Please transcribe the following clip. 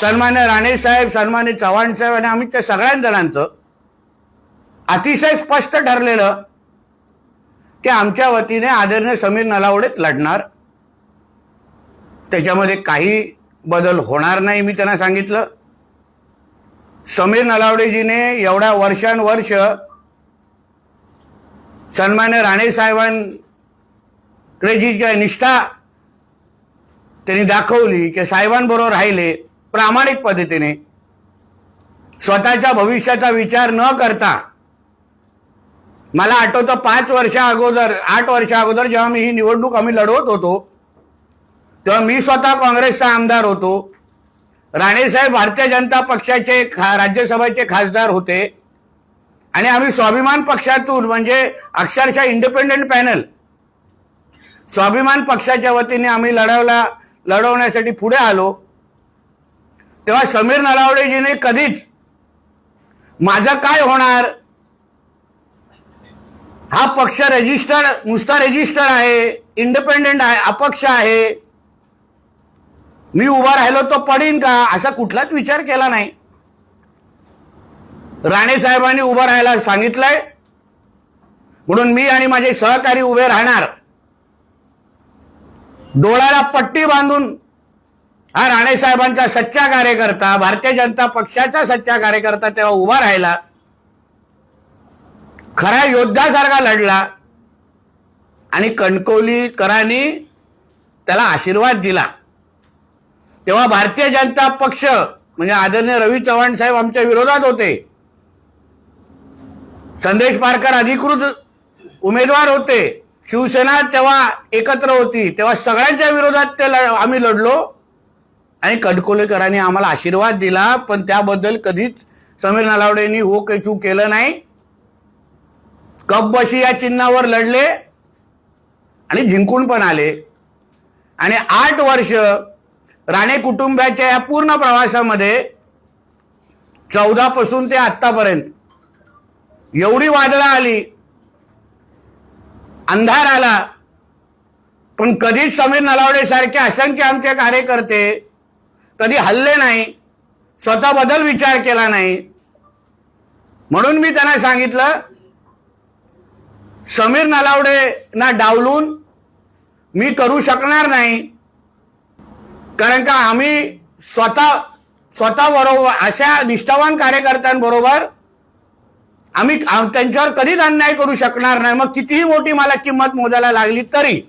सन्मान्य राणे साहेब सन्मान्य चव्हाण साहेब आणि आम्ही त्या सगळ्या जणांचं अतिशय स्पष्ट ठरलेलं की आमच्या वतीने आदरणीय समीर नलावडेच लढणार. त्याच्यामध्ये काही बदल होणार नाही मी त्यांना सांगितलं. समीर नलावडेजीने एवढ्या वर्षानुवर्ष सन्मान्य राणे साहेबांकडे जी काही निष्ठा त्यांनी दाखवली की साहेबांबरोबर राहिले प्रामाणिक पद्धतीने स्वतःच्या भविष्याचा विचार न करता मला आठवतं पाच वर्षा अगोदर आठ वर्षा अगोदर जेव्हा मी ही निवडणूक आम्ही लढवत होतो तेव्हा मी स्वतः काँग्रेसचा आमदार होतो. राणेसाहेब भारतीय जनता पक्षाचे खा राज्यसभेचे खासदार होते. आणि आम्ही स्वाभिमान पक्षातून म्हणजे अक्षरशः इंडिपेंडेंट पॅनल स्वाभिमान पक्षाच्या वतीने आम्ही लढवला लढवण्यासाठी पुढे आलो. तेव्हा समीर नलावडेजीने कधीच माझं काय होणार? हा पक्ष रजिस्टर नुसता रजिस्टर आहे इंडिपेंडेंट आहे अपक्ष आहे. मी उभा राहिलो तो पडीन का? असा कुठलाच विचार केला नाही. राणे साहेबांनी उभं राहायला सांगितलंय. म्हणून मी आणि माझे सहकारी उभे राहणार. डोळ्याला पट्टी बांधून हा राणे साहेबांचा सच्चा कार्यकर्ता भारतीय जनता पक्षाचा सच्चा कार्यकर्ता तेव्हा उभा राहिला. खरा योद्धासारखा लढला. आणि कणकवलीकरांनी त्याला आशीर्वाद दिला. तेव्हा भारतीय जनता पक्ष म्हणजे आदरणीय रवी चव्हाण साहेब आमच्या विरोधात होते. संदेश पारकर अधिकृत उमेदवार होते. शिवसेना तेव्हा एकत्र होती. तेव्हा सगळ्यांच्या विरोधात ते लढ- आम्ही लढलो. आणि कडकोलेकरांनी आम्हाला आशीर्वाद दिला पण त्याबद्दल कधीच समीर नलावडेंनी हो कैचू केलं नाही. कपबशी या चिन्हावर लढले आणि जिंकून पण आले. आणि आठ वर्ष राणे कुटुंबाच्या या पूर्ण प्रवासामध्ये चौदापासून ते आत्तापर्यंत एवढी वादळं आली अंधार आला पण कधीच समीर नलावडे सारखे असंख्य आमचे कार्यकर्ते कधी हल्ले नाही स्वतःबद्दल विचार केला नाही. म्हणून मी त्यांना सांगितलं समीर नलावडे ना डावलून मी करू शकणार नाही. कारण का आम्ही स्वतः स्वतः बरोबर अशा निष्ठावान कार्यकर्त्यांबरोबर आम्ही त्यांच्यावर कधीच अन्याय करू शकणार नाही. मग कितीही मोठी मला किंमत मोजायला लागली तरी